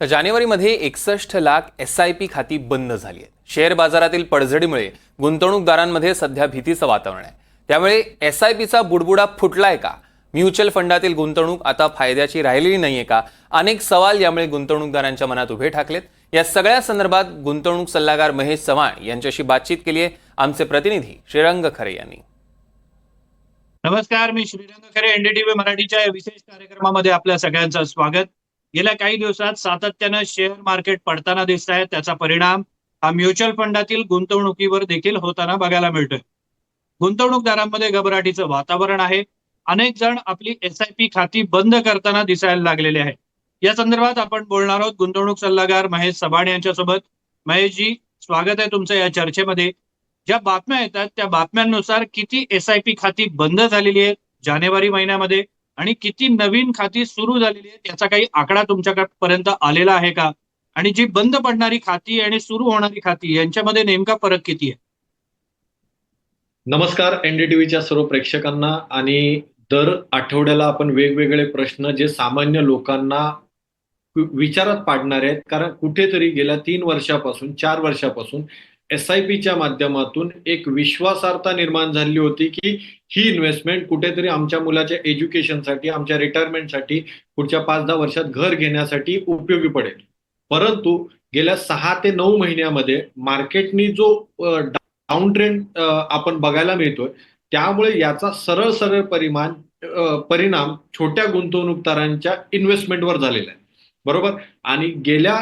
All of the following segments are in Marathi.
तर जानेवारीमध्ये एकसष्ट लाख एस आय पी खाती बंद झाली आहेत. शेअर बाजारातील पडझडीमुळे गुंतवणूकदारांमध्ये सध्या भीतीचं वातावरण आहे. त्यामुळे एस आय पीचा बुडबुडा फुटलाय का? म्युच्युअल फंडातील गुंतवणूक आता फायद्याची राहिलेली नाहीये का? अनेक सवाल यामुळे गुंतवणूकदारांच्या मनात उभे ठाकलेत. या सगळ्या संदर्भात गुंतवणूक सल्लागार महेश चव्हाण यांच्याशी बातचीत केली आहे आमचे प्रतिनिधी श्रीरंग खरे यांनी. नमस्कार मी श्रीरंग खरे एनडीटीव्ही मराठीच्या विशेष कार्यक्रमामध्ये आपल्या सगळ्यांचं स्वागत. गेल्या काही दिवसात सातत्यानं शेअर मार्केट पडताना दिसत आहे. त्याचा परिणाम हा म्युच्युअल फंडातील गुंतवणुकीवर देखील होताना बघायला मिळतोय. गुंतवणूकदारांमध्ये घबराटीचं वातावरण आहे. अनेक जण आपली एस आय पी खाती बंद करताना दिसायला लागलेले आहे या संदर्भात आपण बोलणार आहोत गुंतवणूक सल्लागार महेश सबाण यांच्यासोबत. महेशजी स्वागत आहे तुमचं या चर्चेमध्ये. ज्या बातम्या येतात त्या बातम्यांनुसार किती एस आय पी खाती बंद झालेली आहेत जानेवारी महिन्यामध्ये? आणि किती नवीन खाती सुरू झालेली आहेत याचा काही आकडा तुमच्यापर्यंत आलेला आहे का? आणि जी बंद पडणारी खाती आणि सुरू होणारी खाती यांच्यामध्ये नेमका फरक किती आहे? नमस्कार एनडीटीव्हीच्या सर्व प्रेक्षकांना. आणि दर आठवड्याला आपण वेगवेगळे प्रश्न जे सामान्य लोकांना विचारात पाडणारे आहेत कारण कुठेतरी गेल्या तीन वर्षापासून चार वर्षापासून एस आय पीच्या माध्यमातून एक विश्वासार्हता निर्माण झाली होती की ही इन्व्हेस्टमेंट कुठेतरी आमच्या मुलाच्या एज्युकेशनसाठी आमच्या रिटायरमेंटसाठी पुढच्या पाच दहा वर्षात घर घेण्यासाठी उपयोगी पडेल. परंतु गेल्या सहा ते नऊ महिन्यामध्ये मार्केटनी जो डाऊन ट्रेंड आपण बघायला मिळतोय त्यामुळे याचा सरळ सरळ परिमाण परिणाम छोट्या गुंतवणूकदारांच्या इन्व्हेस्टमेंटवर झालेला आहे. बरोबर? आणि गेल्या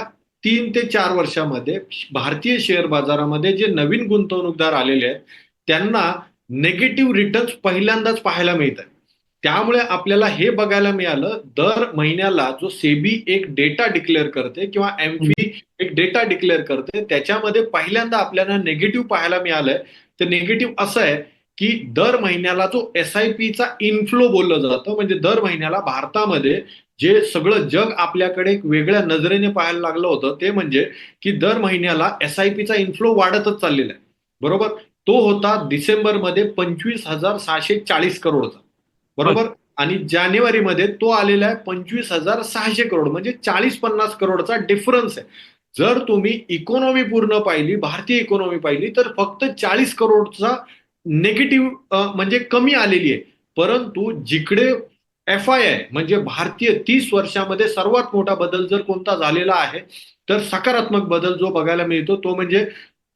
तीन ते चार वर्षामध्ये भारतीय शेअर बाजारामध्ये जे नवीन गुंतवणूकदार आलेले आहेत त्यांना नेगेटिव्ह रिटर्न्स पहिल्यांदाच पाहायला मिळत आहे त्यामुळे आपल्याला हे बघायला मिळालं दर महिन्याला जो सेबी एक डेटा डिक्लेअर करते किंवा एमफी एक डेटा डिक्लेअर करते त्याच्यामध्ये पहिल्यांदा आपल्याला नेगेटिव्ह पाहायला मिळालंय. तर नेगेटिव्ह असं आहे की दर महिन्याला जो एस आय पीचा इन्फ्लो बोललं जातं म्हणजे दर महिन्याला भारतामध्ये जे सगळं जग आपल्याकडे एक वेगळ्या नजरेने पाहायला लागलं होतं ते म्हणजे की दर महिन्याला एस आय पीचा इन्फ्लो वाढतच चाललेला आहे. बरोबर? तो होता डिसेंबरमध्ये पंचवीस हजार सहाशे चाळीस करोडचा. बरोबर? आणि जानेवारीमध्ये तो आलेला आहे पंचवीस हजार सहाशे करोड म्हणजे चाळीस पन्नास करोडचा डिफरन्स आहे. जर तुम्ही इकॉनॉमी पूर्ण पाहिली भारतीय इकॉनॉमी पाहिली तर फक्त चाळीस करोडचा नेगेटिव्ह म्हणजे कमी आलेली आहे. परंतु जिकडे एफ आय आय म्हणजे भारतीय तीस वर्षामध्ये सर्वात मोठा बदल जर कोणता झालेला आहे तर सकारात्मक बदल जो बघायला मिळतो तो म्हणजे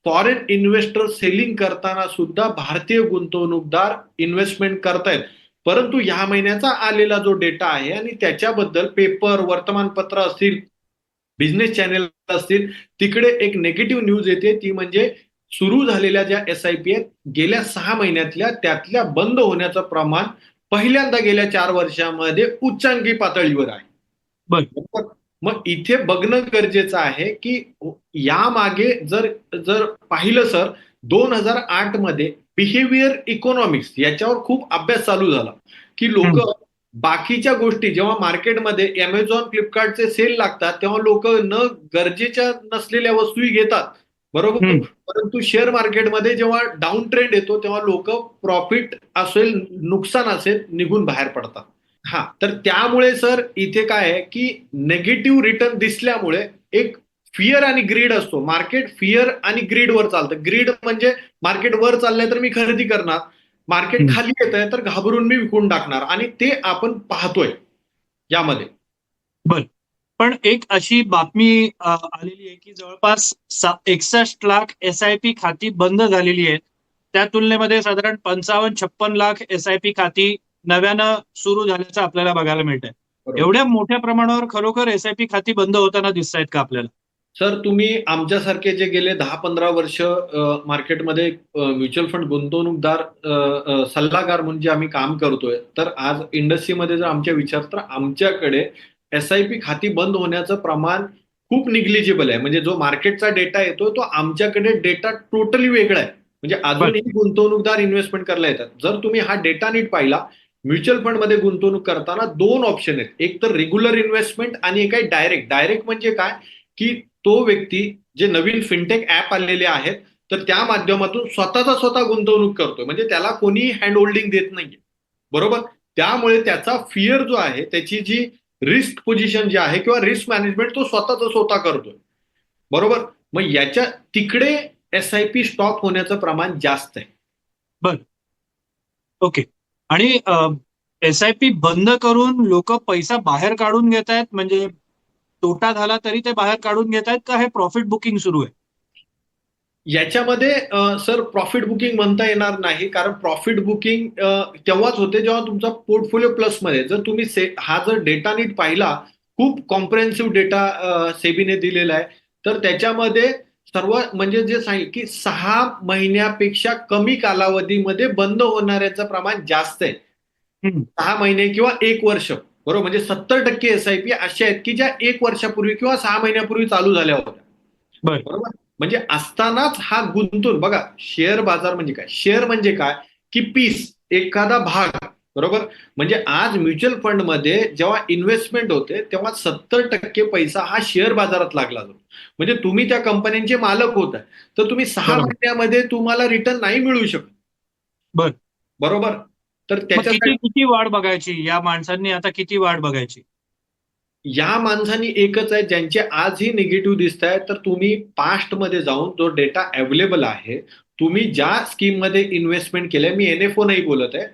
फॉरेन इन्व्हेस्टर सेलिंग करताना सुद्धा भारतीय गुंतवणूकदार इन्व्हेस्टमेंट करतायत. परंतु ह्या महिन्याचा आलेला जो डेटा आहे आणि त्याच्याबद्दल पेपर वर्तमानपत्र असतील बिझनेस चॅनेल असतील तिकडे एक नेगेटिव्ह न्यूज येते. ती म्हणजे सुरू झालेल्या ज्या एस आय पी आहेत गेल्या सहा महिन्यातल्या त्यातल्या बंद होण्याचं प्रमाण पहिल्यांदा गेल्या चार वर्षामध्ये उच्चांकी पातळीवर आहे. मग इथे बघणं गरजेचं आहे की यामागे जर जर पाहिलं सर दोन हजार आठमध्ये बिहेवियर इकॉनॉमिक्स याच्यावर खूप अभ्यास चालू झाला की लोक. बाकीच्या गोष्टी जेव्हा मार्केटमध्ये अमेझॉन फ्लिपकार्टचे सेल लागतात तेव्हा लोक न गरजेच्या नसलेल्या वस्तूही घेतात बरोबर. परंतु शेअर मार्केटमध्ये जेव्हा डाऊन ट्रेंड येतो तेव्हा लोक प्रॉफिट असेल नुकसान असेल निघून बाहेर पडतात. हा तर त्यामुळे सर इथे काय आहे की नेगेटिव्ह रिटर्न दिसल्यामुळे एक फिअर आणि ग्रीड असतो. मार्केट फिअर आणि ग्रीडवर चालतं. ग्रीड म्हणजे मार्केट वर चाललंय तर मी खरेदी करणार. मार्केट. खाली येत आहे तर घाबरून मी विकून टाकणार. आणि ते आपण पाहतोय यामध्ये. पण एक अशी बातमी आलेली आहे की जवळपास एकसष्ट लाख एस आय पी खाती बंद झालेली आहेत. त्या तुलनेमध्ये साधारण पंचावन्न छप्पन लाख एस आय पी खाती नव्यानं सुरू झाल्याचं आपल्याला बघायला मिळत आहे. एवढ्या मोठ्या प्रमाणावर खरोखर एस आय पी खाती बंद होताना दिसत आहेत का आपल्याला? सर तुम्ही आमच्यासारखे जे गेले दहा पंधरा वर्ष मार्केटमध्ये म्युच्युअल फंड गुंतवणूकदार सल्लागार म्हणून जे आम्ही काम करतोय तर आज इंडस्ट्रीमध्ये जर आमच्या विचार तर आमच्याकडे एस आय पी खाती बंद होण्याचं प्रमाण खूप निग्लिजिबल आहे. म्हणजे जो मार्केटचा डेटा येतो तो आमच्याकडे डेटा टोटली वेगळा आहे. म्हणजे अजूनही गुंतवणूकदार इन्व्हेस्टमेंट करायला येतात. जर तुम्ही हा डेटा नीट पाहिला म्युच्युअल फंडमध्ये गुंतवणूक करताना दोन ऑप्शन आहेत. एक तर रेग्युलर इन्व्हेस्टमेंट आणि एक आहे डायरेक्ट डायरेक्ट म्हणजे काय? की तो व्यक्ती जे नवीन फिनटेक ऍप आलेले आहेत तर त्या माध्यमातून स्वतःचा स्वतः गुंतवणूक करतोय. म्हणजे त्याला कोणीही हँड होल्डिंग देत नाहीये. बरोबर? त्यामुळे त्याचा फिअर जो आहे त्याची जी रिस्क पोझिशन जे आहे किंवा रिस्क मॅनेजमेंट तो स्वतःच स्वतः करतोय. बरोबर? मग याच्या तिकडे एस आय पी स्टॉप होण्याचं प्रमाण जास्त आहे. बर. ओके. आणि एस आय पी बंद करून लोक पैसा बाहेर काढून घेत आहेत म्हणजे तोटा झाला तरी ते बाहेर काढून घेत आहेत का हे प्रॉफिट बुकिंग सुरू आहे? याच्यामध्ये सर प्रॉफिट बुकिंग म्हणता येणार नाही. कारण प्रॉफिट बुकिंग तेव्हाच होते जेव्हा तुमचा पोर्टफोलिओ प्लसमध्ये जर तुम्ही से हा जर डेटा नीट पाहिला खूप कॉम्प्रेन्सिव्ह डेटा सेबीने दिलेला आहे. तर त्याच्यामध्ये सर्व म्हणजे जे सांगितलं की सहा महिन्यापेक्षा कमी कालावधीमध्ये बंद होणाऱ्याचं प्रमाण जास्त आहे. सहा महिने किंवा एक वर्ष. बरोबर? म्हणजे सत्तर टक्के एस आय पी अशा आहेत की ज्या एक वर्षापूर्वी किंवा सहा महिन्यापूर्वी चालू झाल्या होत्या. बरं. बरोबर? म्हणजे असतानाच हा गुंतून बघा शेअर बाजार म्हणजे काय? शेअर म्हणजे काय? की पीस एखादा भाग बरोबर? म्हणजे आज म्युच्युअल फंडमध्ये जेव्हा इन्व्हेस्टमेंट होते तेव्हा सत्तर टक्के पैसा हा शेअर बाजारात लागला जातो. म्हणजे तुम्ही त्या कंपन्यांचे मालक होत आहे तर तुम्ही सहा. महिन्यामध्ये तुम्हाला रिटर्न नाही मिळू शकत. बर. बरोबर? तर त्याच्यासाठी किती वाढ बघायची या माणसांनी? आता किती वाढ बघायची? या माणसांनी एकच आहे ज्यांचे आजही निगेटिव्ह दिसत आहे तर तुम्ही पास्टमध्ये जाऊन जो डेटा अवेलेबल आहे तुम्ही ज्या स्कीममध्ये इन्व्हेस्टमेंट केलंय मी एनएफओ नाही बोलत आहे.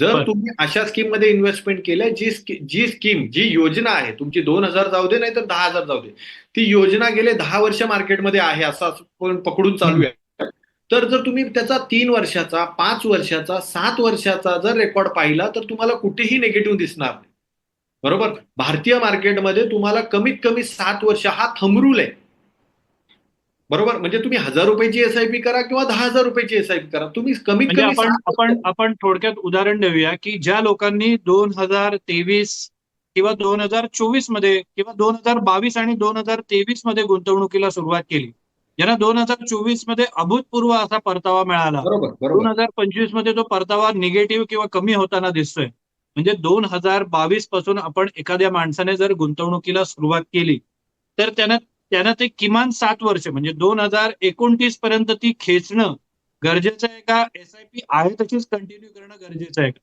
जर. तुम्ही अशा स्कीममध्ये इन्व्हेस्टमेंट केलंय जी स्की- जी स्कीम जी योजना आहे तुमची दोन हजार जाऊ दे नाही तर दहा हजार जाऊ दे ती योजना गेले दहा वर्ष मार्केटमध्ये आहे असं पकडून चालू आहे. तर जर तुम्ही त्याचा तीन वर्षाचा पाच वर्षाचा सात वर्षाचा जर रेकॉर्ड पाहिला तर तुम्हाला कुठेही निगेटिव्ह दिसणार नाही. बरोबर? भारतीय मार्केटमध्ये तुम्हाला कमीत कमी सात वर्ष हा थंबरूल आहे. बरोबर? म्हणजे तुम्ही हजार रुपयाची एसआयपी करा किंवा दहा हजार रुपयाची एसआयपी करा. तुम्ही कमीत म्हणजे कमी आपण आपण आपण थोडक्यात उदाहरण देऊया की ज्या लोकांनी दोन हजार तेवीस किंवा दोन हजार चोवीसमध्ये किंवा दोन हजार बावीस आणि दोन हजार तेवीसमध्ये गुंतवणुकीला सुरुवात केली. ज्यांना दोन हजार चोवीसमध्ये अभूतपूर्व असा परतावा मिळाला. दोन हजार पंचवीसमध्ये तो परतावा निगेटिव्ह किंवा कमी होताना दिसतोय. म्हणजे दोन हजार बावीसपासून आपण एखाद्या माणसाने जर गुंतवणुकीला सुरुवात केली तर त्यानं त्यानं ते किमान सात वर्ष म्हणजे दोन हजार एकोणतीस पर्यंत ती खेचणं गरजेचं आहे का? एस आय पी आहे तशीच कंटिन्यू करणं गरजेचं आहे का?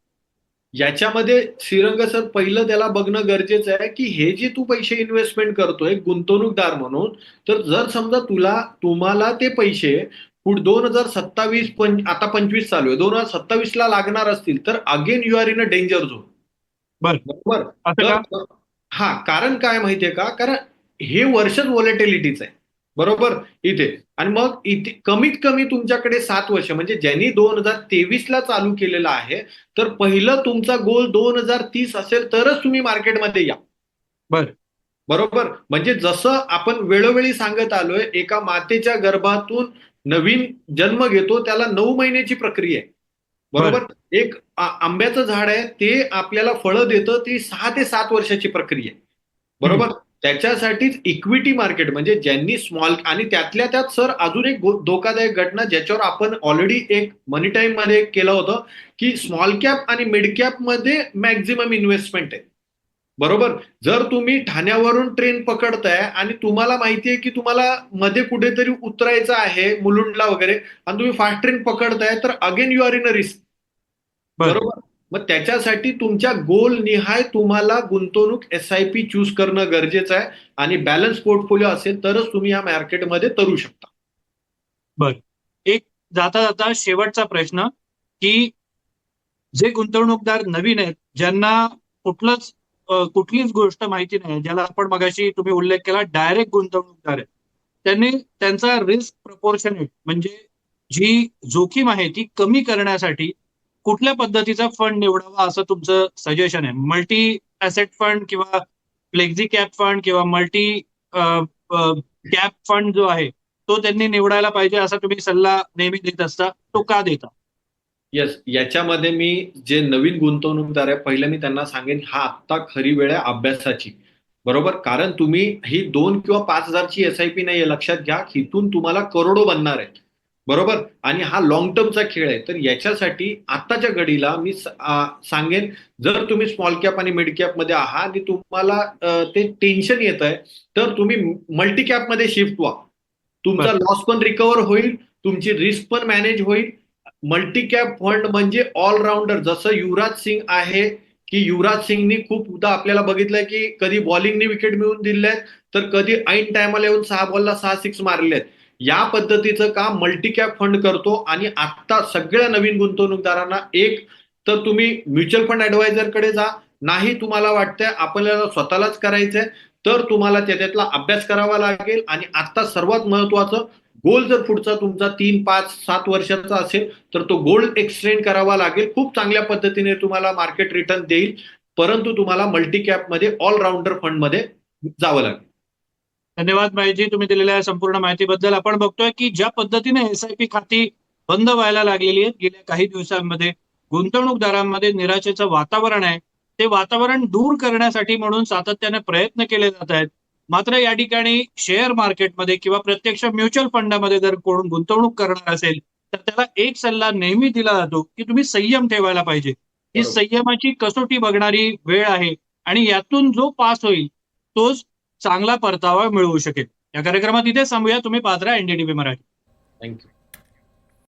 याच्यामध्ये श्रीरंग सर पहिलं त्याला बघणं गरजेचं आहे की हे जे तू पैसे इन्व्हेस्टमेंट करतोय गुंतवणूकदार म्हणून तर जर समजा तुला तुम्हाला ते पैसे पुढे दोन हजार सत्तावीस पण आता पंचवीस चालू आहे. दोन हजार सत्तावीस ला लागणार असतील तर again you are in a danger zone बरं. बरोबर? हा कारण काय माहितीये का? कारण हे वर्षच व्हॉलेटिलिटीच आहे. बरोबर? इथे. आणि मग इथे कमीत कमी तुमच्याकडे सात वर्ष म्हणजे ज्यांनी दोन हजार तेवीस ला चालू केलेलं आहे तर पहिलं तुमचा गोल दोन हजार तीस असेल तरच तुम्ही मार्केटमध्ये या. बरं. बरोबर? म्हणजे जसं आपण वेळोवेळी सांगत आलोय एका मातेच्या गर्भातून नवीन जन्म घेतो त्याला नऊ महिन्याची प्रक्रिया आहे. बरोबर? एक आंब्याचं झाड आहे ते आपल्याला फळं देतं ती सहा ते सात वर्षाची प्रक्रिया आहे. बरोबर? त्याच्यासाठीच इक्विटी मार्केट म्हणजे ज्यांनी स्मॉल आणि त्यातल्या त्यात सर अजून एक धोकादायक घटना ज्याच्यावर आपण ऑलरेडी एक मनी टाइममध्ये केलं होतं की स्मॉल कॅप आणि मिड कॅपमध्ये मॅक्झिमम इन्व्हेस्टमेंट आहे. बरोबर? जर तुम्ही ठाण्यावरून ट्रेन पकडताय आणि तुम्हाला माहितीये की तुम्हाला मध्ये कुठेतरी उतरायचं आहे मुलुंडला वगैरे आणि तुम्ही फास्ट ट्रेन पकडताय तर again you are in a risk बरं. बरोबर? मग त्याच्यासाठी तुमच्या गोल निहाय तुम्हाला गुंतवणूक एस आय पी चूज करणं गरजेचं आहे आणि बॅलन्स पोर्टफोलिओ असेल तरच तुम्ही या मार्केटमध्ये तरू शकता. जाता जाता शेवटचा प्रश्न की जे गुंतवणूकदार नवीन आहेत ज्यांना कुठलंच कुठलीच गोष्ट माहिती नाही. ज्याला आपण मगाशी तुम्ही उल्लेख केला डायरेक्ट गुंतवणूकदार आहे. त्यांनी त्यांचा रिस्क प्रपोर्शनेट म्हणजे जी जोखीम आहे ती कमी करण्यासाठी कुठल्या पद्धतीचा फंड निवडावा असं तुमचं सजेशन आहे? मल्टी ऍसेट फंड किंवा फ्लेक्झी कॅप फंड किंवा मल्टी कॅप फंड जो आहे तो त्यांनी निवडायला पाहिजे असा तुम्ही सल्ला नेहमी देत असता तो का देता? येस याच्यामध्ये मी जे नवीन गुंतवणूकदार आहे पहिलं मी त्यांना सांगेन हा आत्ता खरी वेळ आहे अभ्यासाची. बरोबर? कारण तुम्ही ही दोन किंवा पाच हजारची एस आय पी नाही लक्षात घ्या हिथून तुम्हाला करोडो बनणार आहेत. बरोबर? आणि हा लॉंग टर्मचा खेळ आहे. तर याच्यासाठी आत्ताच्या घडीला मी सांगेन जर तुम्ही स्मॉल कॅप आणि मिड कॅपमध्ये आहात आणि तुम्हाला ते टेन्शन येत आहे तर तुम्ही मल्टी कॅपमध्ये शिफ्ट व्हा. तुमचा. लॉस पण रिकव्हर होईल तुमची रिस्क पण मॅनेज होईल मल्टी कॅप फंड म्हणजे ऑलराऊंडर जसं युवराज सिंग आहे की युवराज सिंगनी खूपदा आपल्याला बघितलंय की कधी बॉलिंगनी विकेट मिळवून दिले आहेत तर कधी ऐन टायमाला येऊन सहा बॉलला सहा सिक्स मारले आहेत या पद्धतीचं काम मल्टीकॅप फंड करतो आणि आता सगळ्या नवीन गुंतवणूकदारांना एक तर तुम्ही म्युच्युअल फंड ऍडवायझरकडे जा. नाही तुम्हाला वाटतंय आपल्याला स्वतःलाच करायचंय तर तुम्हाला त्याच्यातला अभ्यास करावा लागेल. आणि आता सर्वात महत्वाचं गोल जर पुढचा तुमचा तीन पाच सात वर्षाचा असेल तर तो गोल्ड एक्सटेंड करावा लागेल. खूप चांगल्या पद्धतीने तुम्हाला मार्केट रिटर्न देईल. परंतु तुम्हाला मल्टी मध्ये ऑलराऊंडर फंडमध्ये जावं लागेल. धन्यवाद भाईजी तुम्ही दिलेल्या संपूर्ण माहितीबद्दल. आपण बघतोय की ज्या पद्धतीने एसआयपी खाती बंद व्हायला लागलेली आहेत गेल्या काही दिवसांमध्ये गुंतवणूकदारांमध्ये निराशेचं वातावरण आहे. ते वातावरण दूर करण्यासाठी म्हणून सातत्याने प्रयत्न केले जात आहेत. मात्र या ठिकाणी शेअर मार्केटमध्ये किंवा प्रत्यक्ष म्युच्युअल फंडामध्ये जर कोण गुंतवणूक करणार असेल तर त्याला एक सल्ला नेहमी दिला जातो की तुम्ही संयम ठेवायला पाहिजे. ही. संयमाची कसोटी बघणारी वेळ आहे आणि यातून जो पास होईल तोच चांगला परतावा मिळवू शकेल. या कार्यक्रमात इथे थांबूया. तुम्ही पात्रा एनडीटीव्ही मराठी. थँक्यू